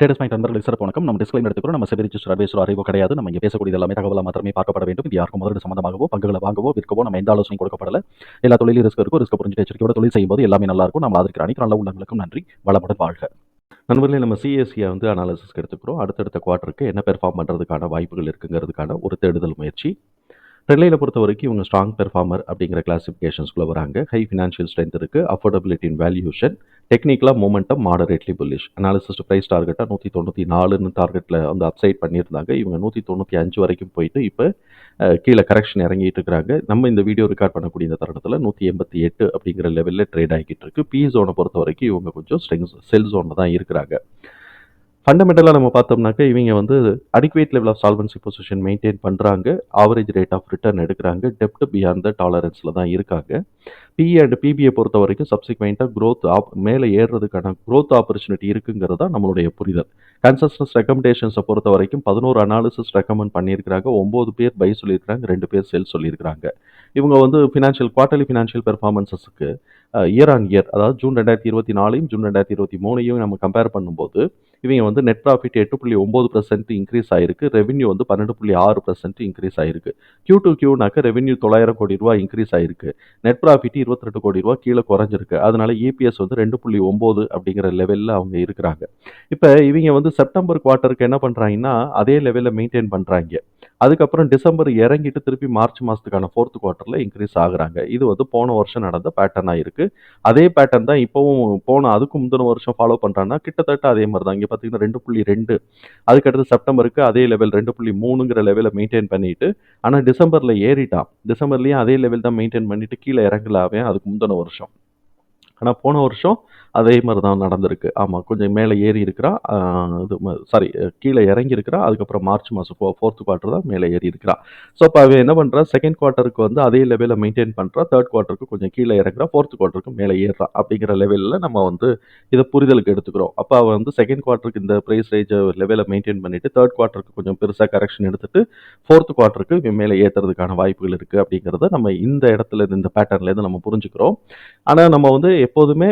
Traders point நண்பர்கள் சிறப்பு வணக்கம். நம்ம டிஸ்கிளைம் எடுத்துக்கிறோம் நம்ம செவிரிச்சு ரிஜிஸ்டர் அறிவோ கிடையாது. நம்ம இங்கே பேசக்கூடிய எல்லாமே தகவலாக மாத்திரமே பார்க்கப்பட வேண்டும். இது யாருக்கும் முதலீடு சம்பந்தமாகவோ பங்குகளை வாங்கவோ விற்கவோ நம்ம எந்த ஆலோசனையும் கொடுக்கப்படல. எல்லா தொழிலும் ரிஸ்க் இருக்கும் ரிஸ்க் புரிஞ்சு எச்சரிக்கையோட தொழில் செய்யும்போது எல்லாமே நல்லா இருக்கும். நம்ம அதற்கு அனைத்து நல்ல உள்ளங்களுக்கும் நன்றி. வளமுடன் வாழ்க. நண்பர்களே நம்ம சிஎஸ்சியை வந்து அனாலிசிஸ்க்கு எடுத்துக்கிறோம். அடுத்தடுத்த குவார்ட்டருக்கு என்ன பெர்ஃபார்ம் பண்ணுறதுக்கான வாய்ப்புகள் இருக்குங்கிறதுக்கான ஒரு தேடுதல் முயற்சி. ட்ரெட்லையில் பொறுத்த வரைக்கும் இவங்க ஸ்ட்ராங் பெர்ஃபார்மர் அப்படிங்கிற கிளாசிஃபிகேஷன்ஸ்குள்ளே வராங்க. ஹை ஃபினான்ஷியல் ஸ்ட்ரென்த் இருக்குது அஃபோர்டபிலிட்டி இன் வேல்யூஷன் டெக்னிக்கலாக momentum moderately bullish analysis price டார்கெட்டாக நூற்றி தொண்ணூற்றி நாலுன்னு டார்கெட்டில் வந்து அப்சைட் பண்ணியிருந்தாங்க. இவங்க நூற்றி தொண்ணூற்றி அஞ்சு வரைக்கும் போயிட்டு இப்போ கீழே கரெக்ஷன் இறங்கிட்டு இருக்கிறாங்க. நம்ம இந்த வீடியோ ரெக்கார்ட் பண்ணக்கூடிய இந்த தருணத்தில் நூற்றி எண்பத்தி எட்டு அப்படிங்கிற லெவலில் ட்ரேட் ஆகிட்டு இருக்கு. பி ஜோனை பொறுத்த வரைக்கும் இவங்க கொஞ்சம் ஸ்ட்ரெங்ஸ் செல் ஜோனில் தான் இருக்கிறாங்க. ஃபண்டமெண்டலாக நம்ம பார்த்தோம்னாக்க இவங்க வந்து adequate level of solvency position maintain பண்ணுறாங்க ஆவரேஜ் ரேட் ஆஃப் ரிட்டர்ன் எடுக்கிறாங்க. டெப்ட் பியாண்ட் த டாலரன்ஸில் தான் இருக்காங்க. பிஇ அண்ட் பிபியை பொறுத்த வரைக்கும் சப்சிக்வெண்ட்டாக க்ரோத் ஆப் மேலே ஏறுறதுக்கான க்ரோத் ஆப்பர்ச்சுனிட்டி இருக்குங்கிறது தான் நம்மளுடைய புரிதல். கன்சஸ்டன்ஸ் ரெக்கமெண்டேஷன்ஸை பொறுத்த வரைக்கும் பதினோரு அனாலிசிஸ் ரெக்கமெண்ட் பண்ணியிருக்கிறாங்க. ஒம்பது பேர் பை சொல்லியிருக்கிறாங்க. ரெண்டு பேர் செல் சொல்லியிருக்கிறாங்க. இவங்க வந்து ஃபினான்ஷியல் குவார்ட்டர்லி ஃபினான்ஷியல் பெர்ஃபார்மன்ஸஸ்க்கு இயர் ஆன் இயர் அதாவது ஜூன் ரெண்டாயிரத்தி இருபத்தி நாலையும் ஜூன் ரெண்டாயிரத்தி இருபத்தி மூணையும் நம்ம கம்பேர் பண்ணும்போது இவங்க வந்து நெட் ப்ராஃபிட் எட்டு புள்ளி ஒம்பது பர்சன்ட் இன்க்ரீஸ் ஆயிருக்கு. ரெவன்யூ வந்து பன்னெண்டு புள்ளி ஆறு பர்சன்ட் இன்க்ரீஸ் ஆயிருக்கு. கியூ டு கியூனாக்க ரெவன்யூ தொள்ளாயிரம் கோடி ரூபா இன்க்ரீஸ் ஆயிருக்கு. நெட் ப்ராஃபிட் இருபத்தி ரெண்டு கோடி ரூபா கீழே குறைஞ்சிருக்கு. அதனால இபிஎஸ் வந்து ரெண்டு புள்ளி ஒம்பது அப்படிங்கிற லெவலில் அவங்க இருக்கிறாங்க. இப்போ இவங்க வந்து செப்டம்பர் குவார்ட்டருக்கு என்ன பண்ணுறாங்கன்னா அதே லெவலில் மெயின்டைன் பண்ணுறாங்க அதுக்கப்புறம் டிசம்பர் இறங்கிட்டு திருப்பி மார்ச் மாதத்துக்கான ஃபோர்த் குவார்ட்டரில் இன்க்ரீஸ் ஆகுறாங்க. இது வந்து போன வருஷம் நடந்த பேட்டர்னாக இருக்குது அதே பேட்டர்ன் தான் இப்போவும் போன அதுக்கு முந்தின வருஷம் ஃபாலோ பண்ணுறாங்கன்னா கிட்டத்தட்ட அதே மாதிரி தான். இங்கே பார்த்தீங்கன்னா ரெண்டு புள்ளி ரெண்டு. அதுக்கடுத்து செப்டம்பருக்கு அதே லெவல் ரெண்டு புள்ளி மூணுங்கிற லெவலில் மெயின்டைன் பண்ணிட்டு ஆனால் டிசம்பரில் ஏறிட்டான். டிசம்பர்லேயும் அதே லெவல் தான் மெயின்டைன் பண்ணிட்டு கீழே இறங்கலாவே அதுக்கு முந்தின வருஷம். ஆனால் போன வருஷம் அதே மாதிரி தான் நடந்திருக்கு. ஆமாம் கொஞ்சம் மேலே ஏறி இருக்கிறா இது சாரி கீழே இறங்கி இருக்கிறா அதுக்கப்புறம் மார்ச் மாதம் ஃபோ ஃபோர்த் குவார்ட்டர் தான் மேலே ஏறி இருக்கிறா. ஸோ அப்போ அவன் என்ன பண்ணுறா செகண்ட் குவார்ட்டருக்கு வந்து அதே லெவலில் மெயின்டைன் பண்ணுறா தேர்ட் குவார்ட்டருக்கு கொஞ்சம் கீழே இறங்குறா ஃபோர்த் குவார்ட்டருக்கு மேலே ஏறுறா அப்படிங்கிற லெவலில் நம்ம வந்து இதை புரிதலுக்கு எடுத்துக்கிறோம். அப்போ அவன் வந்து செகண்ட் குவார்ட்டருக்கு இந்த ப்ரைஸ் ரேஞ்சை லெவலில் மெயின்டைன் பண்ணிவிட்டு தேர்ட் குவார்ட்டருக்கு கொஞ்சம் பெருசாக கரெக்ஷன் எடுத்துட்டு ஃபோர்த் குவார்ட்டருக்கு இவன் மேலே ஏற்றுறதுக்கான வாய்ப்புகள் இருக்குது அப்படிங்கிறத நம்ம இந்த இடத்துல இருந்து, இந்த பேட்டர்ன்லேருந்து நம்ம புரிஞ்சுக்கிறோம். ஆனால் நம்ம வந்து எப்போதுமே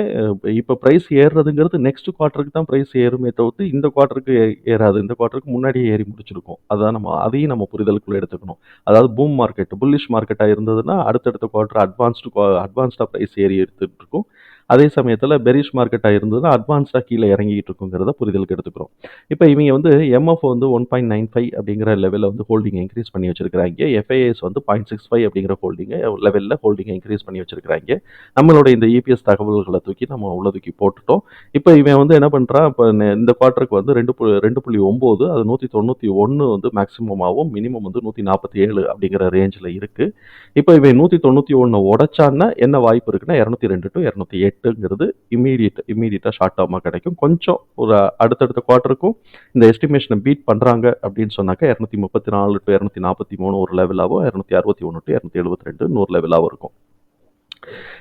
இப்போ ப்ரைஸ் ஏறுறதுங்கிறது நெக்ஸ்ட் குவார்ட்டருக்கு தான் ப்ரைஸ் ஏறுமே தவிர்த்து இந்த குவார்ட்டருக்கு ஏறாது. இந்த குவார்ட்டருக்கு முன்னாடியே ஏறி முடிச்சிருக்கும். அதான் நம்ம அதையும் நம்ம புரிதலுக்குள்ள எடுத்துக்கணும். அதாவது பூம் மார்க்கெட் புல்லிஷ் மார்க்கெட்டாக இருந்ததுன்னா அடுத்தடுத்த குவார்ட்டர் அட்வான்ஸ்டு அட்வான்ஸ்டாக ப்ரைஸ் ஏறி எடுத்துகிட்டு இருக்கும். அதே சமயத்தில் பெரிஷ் மார்க்கெட்டாக இருந்ததுன்னா அட்வான்ஸ்டாக கீழே இறங்கிட்டு இருக்குங்கிறத புரிதலுக்கு எடுத்துக்கிறோம். இப்போ இவங்க வந்து எம்எஃப் வந்து ஒன் பாயிண்ட் நைன் ஃபைவ் அப்படிங்கிற லெவலில் வந்து ஹோல்டிங் இன்க்ரீஸ் பண்ணி வச்சிருக்காங்க எஃப்ஐஎஸ் வந்து பாயிண்ட் சிக்ஸ் ஃபைவ் அப்படிங்கிற ஹோல்டிங்கை லெவலில் ஹோல்டிங்கை இன்க்ரீஸ் பண்ணி வச்சிருக்காங்க நம்மளோட இந்த இபிஎஸ் தகவல்களை தூக்கி நம்ம உள்ள தூக்கி போட்டுட்டோம். இப்போ இவன் வந்து என்ன பண்ணுறான் இப்போ இந்த குவார்ட்டருக்கு வந்து ரெண்டு புள்ளி ரெண்டு புள்ளி ஒம்பது அது நூற்றி தொண்ணூற்றி ஒன்று வந்து மேக்ஸிமமாகவும் மினிமம் வந்து நூற்றி நாற்பத்தி ஏழு அப்படிங்கிற ரேஞ்சில் இருக்குது இப்போ இவன் நூற்றி தொண்ணூற்றி ஒன்று உடைச்சான்னா என்ன வாய்ப்பு இருக்குன்னா இரநூத்தி ரெண்டு டு இரநூத்தி எட்டு எட்டுங்கிறது இமீடியட் இமீடியட்டாக ஷார்ட் டேர்மாக கிடைக்கும். கொஞ்சம் ஒரு அடுத்தடுத்த குவார்ட்டருக்கும் இந்த எஸ்டிமேஷனை பீட் பண்ணுறாங்க அப்படின்னு சொன்னாக்கா இரநூத்தி முப்பத்தி நாலு டு இரநூத்தி நாற்பத்தி மூணு ஒரு லெவலாகவும் இரநூத்தி அறுபத்தி ஒன்று டு இரநூத்தி எழுபத்தி ரெண்டு நூறு லெவலாகவும் இருக்கும்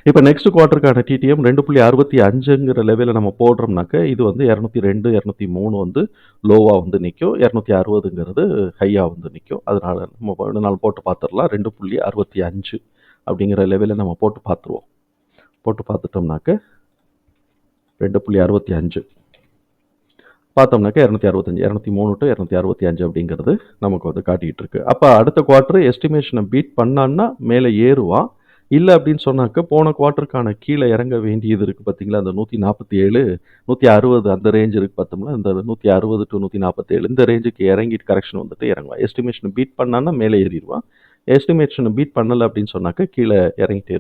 இப்போ நெக்ஸ்ட் குவார்ட்டருக்கான டிடிஎம் ரெண்டு புள்ளி அறுபத்தி அஞ்சுங்கிற லெவலில் நம்ம போடுறோம்னாக்க இது வந்து இரநூத்தி ரெண்டு இரநூத்தி மூணு வந்து லோவாக வந்து நிற்கும் இரநூத்தி அறுபதுங்கிறது ஹையாக வந்து நிற்கும் அதனால் நம்ம ரெண்டு நாள் போட்டு பார்த்துடலாம். ரெண்டு புள்ளி அறுபத்தி அஞ்சு அப்படிங்கிற லெவலில் நம்ம போட்டு பார்த்துருவோம். போட்டு பார்த்துட்டோம்னாக்க ரெண்டு புள்ளி அறுபத்தி அஞ்சு. பார்த்தோம்னாக்க இரநூத்தி அறுபத்தஞ்சு இரநூத்தி மூணு டு இரநூத்தி அறுபத்தி அஞ்சு அப்படிங்கிறது நமக்கு வந்து காட்டிகிட்டு இருக்கு அப்போ அடுத்த குவார்ட்டர் எஸ்டிமேஷனை பீட் பண்ணான்னா மேலே ஏறுவான் இல்லை அப்படின்னு சொன்னாக்க போன குவார்ட்டருக்கான கீழே இறங்க வேண்டியது இருக்குது பார்த்தீங்களா? அந்த நூற்றி நாற்பத்தி ஏழு நூற்றி அறுபது அந்த ரேஞ்ச் இருக்குது பார்த்தோம்னா இந்த நூற்றி அறுபது டு நூற்றி நாற்பத்தேழு இந்த ரேஞ்சுக்கு இறங்கிட்டு கரெக்ஷன் வந்துட்டு இறங்குவான் எஸ்டிமேஷனை பீட் பண்ணான்னா மேலே ஏறிடுவான் எஸ்டிமேஷனை பீட் பண்ணலை அப்படின்னு சொன்னாக்க கீழே இறங்கிட்டே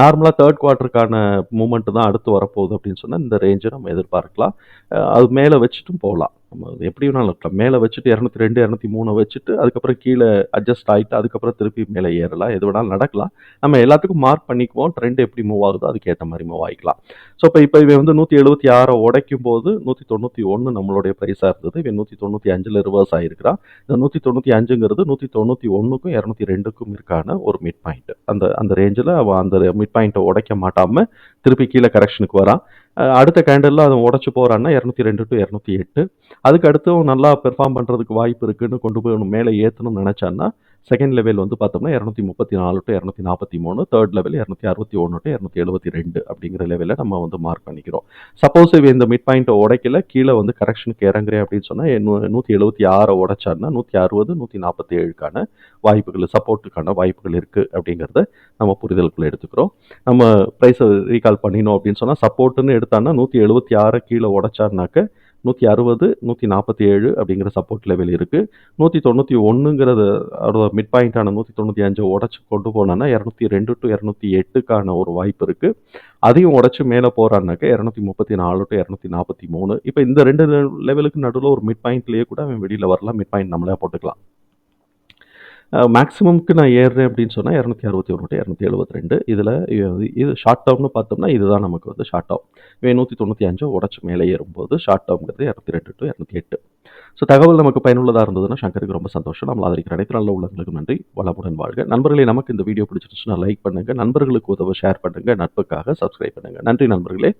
நார்மலாக தேர்ட் குவார்ட்டருக்கான மூமெண்ட் தான் அடுத்து வரப்போகுது அப்படின்னு சொன்னால் இந்த ரேஞ்சை நம்ம எதிர்பார்க்கலாம். அது மேலே வச்சுட்டும் போகலாம். நம்ம எப்படி வேணாலும் மேலே வச்சுட்டு இரநூத்தி ரெண்டு இரநூத்தி மூணு வச்சுட்டு அதுக்கப்புறம் கீழே அட்ஜஸ்ட் ஆகிட்டு அதுக்கப்புறம் திருப்பி மேலே ஏறலாம். எது வேணாலும் நடக்கலாம். நம்ம எல்லாத்துக்கும் மார்க் பண்ணிக்குவோம். ட்ரெண்ட் எப்படி மூவ் ஆகுதோ அதுக்கேற்ற மாதிரி மூவ் ஆகிக்கலாம் ஸோ இப்போ இப்போ இவன் வந்து நூற்றி எழுபத்தி ஆறை உடைக்கும் போது நூற்றி தொண்ணூற்றி ஒன்று நம்மளுடைய ப்ரைஸாக இருந்தது. இவன் நூற்றி தொண்ணூற்றி அஞ்சில் ரிவர்ஸ் ஆகிருக்கிறான் இந்த நூற்றி தொண்ணூற்றி அஞ்சுங்கிறது நூற்றி தொண்ணூற்றி ஒன்றுக்கும் இரநூத்தி ரெண்டுக்கும் இருக்கான ஒரு மிட் பாயிண்ட் அந்த அந்த ரேஞ்சில் அவன் அந்த மிட் பாயிண்ட்டை உடைக்க மாட்டாமல் திருப்பி கீழே கரெக்ஷனுக்கு வரான். அடுத்த கேண்டலில் அதை உடச்சி போகிறான்னா இரநூத்தி ரெண்டு டு இரநூத்தி எட்டு. அதுக்கு அடுத்தும் நல்லா பெர்ஃபார்ம் பண்ணுறதுக்கு வாய்ப்பு இருக்குதுன்னு கொண்டு போய் மேலே ஏற்றணும்னு நினச்சான்னா செகண்ட் லெவல் வந்து பார்த்தோம்னா இரநூத்தி முப்பத்தி நாலு டு இரநூத்தி நாற்பத்தி மூணு தேர்ட் லெவல் இரநூத்தி அறுபத்தி ஒன்று டு இரநூத்தி எழுபத்தி ரெண்டு அப்படிங்கிற லெவலில் நம்ம வந்து மார்க் பண்ணிக்கிறோம். சப்போஸ் இவ இந்த மிட் பாயிண்ட்டை உடைக்கல கீழே வந்து கரெக்ஷனுக்கு இறங்குறேன் அப்படின்னு சொன்னால் நூற்றி எழுபத்தி ஆறை உடைச்சாருன்னா நூற்றி அறுபது நூற்றி நாற்பத்தி ஏழுக்கான வாய்ப்புகள் சப்போர்ட்டுக்கான வாய்ப்புகள் இருக்குது அப்படிங்கிறத நம்ம புரிதலுக்குள்ளே எடுத்துக்கிறோம். நம்ம ப்ரைஸை ரீகால் பண்ணினோம் அப்படின்னு சொன்னால் சப்போர்ட்டுன்னு எடுத்தான்னா நூற்றி எழுபத்தி ஆறை கீழே உடைச்சாருனாக்க நூற்றி அறுபது நூற்றி நாற்பத்தி ஏழு அப்படிங்கிற சப்போர்ட் லெவல் இருக்குது நூற்றி தொண்ணூற்றி ஒன்றுங்கிறது அதோட மிட் பாயிண்டான நூற்றி தொண்ணூற்றி அஞ்சு உடச்சி கொண்டு போனான்னா இரநூத்தி ரெண்டு டு இரநூத்தி எட்டுக்கான ஒரு வாய்ப்பு இருக்குது அதையும் உடச்சி மேலே போகிறான்னாக்க இரநூத்தி முப்பத்தி நாலு டு இரநூத்தி நாற்பத்தி மூணு. இப்போ இந்த ரெண்டு லெவலுக்கு நடுவில் ஒரு மிட் பாயிண்ட்லேயே கூட அவன் வெளியில் வரலாம். மிட் பாயிண்ட் நம்மளே போட்டுக்கலாம். மேக்ஸிமம்க்கு நான் ஏறுறேன் அப்படின்னு சொன்னால் இரநூத்தி அறுபத்தி ஒன்று இரநூத்தி எழுபத்தி ரெண்டு. இதில் இது ஷார்ட் டேர்ம்னு பார்த்தோம்னா இதுதான் நமக்கு வந்து ஷார்ட் டேர்ம் இவன் நூற்றி தொண்ணூற்றி அஞ்சு உடச்சி மேலே ஏறும்போது ஷார்ட் டேர்ம்ங்கிறது இரநூத்தி ரெண்டு டு இரநூத்தி எட்டு. ஸோ தகவல் நமக்கு பயனுள்ளதாக இருந்ததுன்னா சங்கருக்கு ரொம்ப சந்தோஷம். நம்ம ஆதரிக்கிற அனைத்து நல்ல உள்ளங்களுக்கு நன்றி. வளமுடன் வாழ்க. நண்பர்களே நமக்கு இந்த வீடியோ பிடிச்சிருச்சுன்னா லைக் பண்ணுங்கள் நண்பர்களுக்கு உதவ ஷேர் பண்ணுங்கள் நட்புக்காக சப்ஸ்கிரைப் பண்ணுங்கள் நன்றி நண்பர்களே.